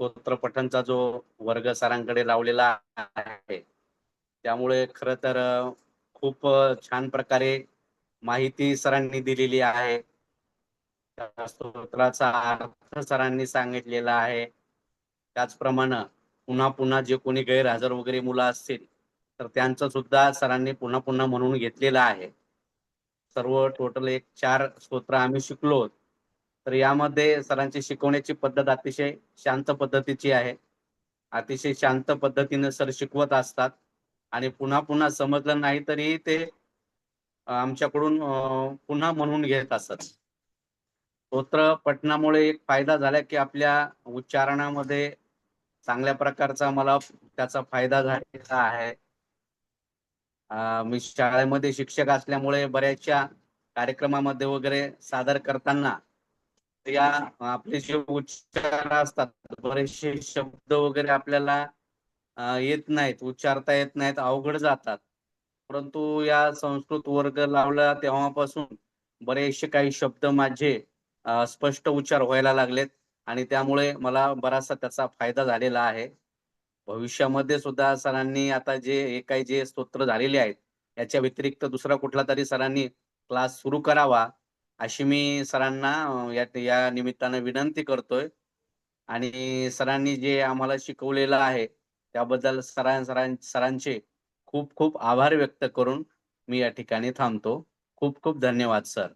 स्तोत्रपठणचा जो वर्ग सरांकडे लावलेला आहे त्यामुळे खर तर खूप छान प्रकारे माहिती सरांनी दिलेली आहे. त्या स्तोत्राचा अर्थ सरांनी सांगितलेला आहे. त्याचप्रमाणे पुन्हा पुन्हा जे कोणी गैरहजर वगैरे मुलं असतील तर त्यांचं सुद्धा सरांनी पुन्हा पुन्हा म्हणून घेतलेलं आहे. सर्व टोटल एक चार स्तोत्र आम्ही शिकलो. तर यामध्ये सरांची शिकवण्याची पद्धत अतिशय शांत पद्धतीची आहे. अतिशय शांत पद्धतीने सर शिकवत असतात. आणि पुन्हा पुन्हा समजलं नाही तरी ते आमच्याकडून पुन्हा म्हणून घेत असत. स्तोत्र पठणामुळे एक फायदा झाला की आपल्या उच्चारणामध्ये चांगल्या प्रकारचा मला त्याचा फायदा झालेला आहे. मी शाळेमध्ये शिक्षक असल्यामुळे बऱ्याचशा कार्यक्रमामध्ये वगैरे सादर करताना या आपले जे उच्चार असतात बरेचसे शब्द वगैरे आपल्याला येत नाहीत उच्चारता येत नाहीत अवघड जातात. परंतु या संस्कृत वर्ग लावला तेव्हापासून बरेचसे काही शब्द माझे स्पष्ट उच्चार व्हायला लागलेत आणि त्यामुळे मला बराचसा त्याचा फायदा झालेला आहे. भविष्यामध्ये सुद्धा सरांनी आता जे हे काही जे स्तोत्र झालेले आहेत याच्या व्यतिरिक्त दुसरा कुठला तरी सरांनी क्लास सुरू करावा. अशी मी सरांना या या निमित्तानं विनंती करतोय. आणि सरांनी जे आम्हाला शिकवलेलं आहे त्याबद्दल सरां सरां सरांचे खूप खूप आभार व्यक्त करून मी या ठिकाणी थांबतो. खूप खूप धन्यवाद सर.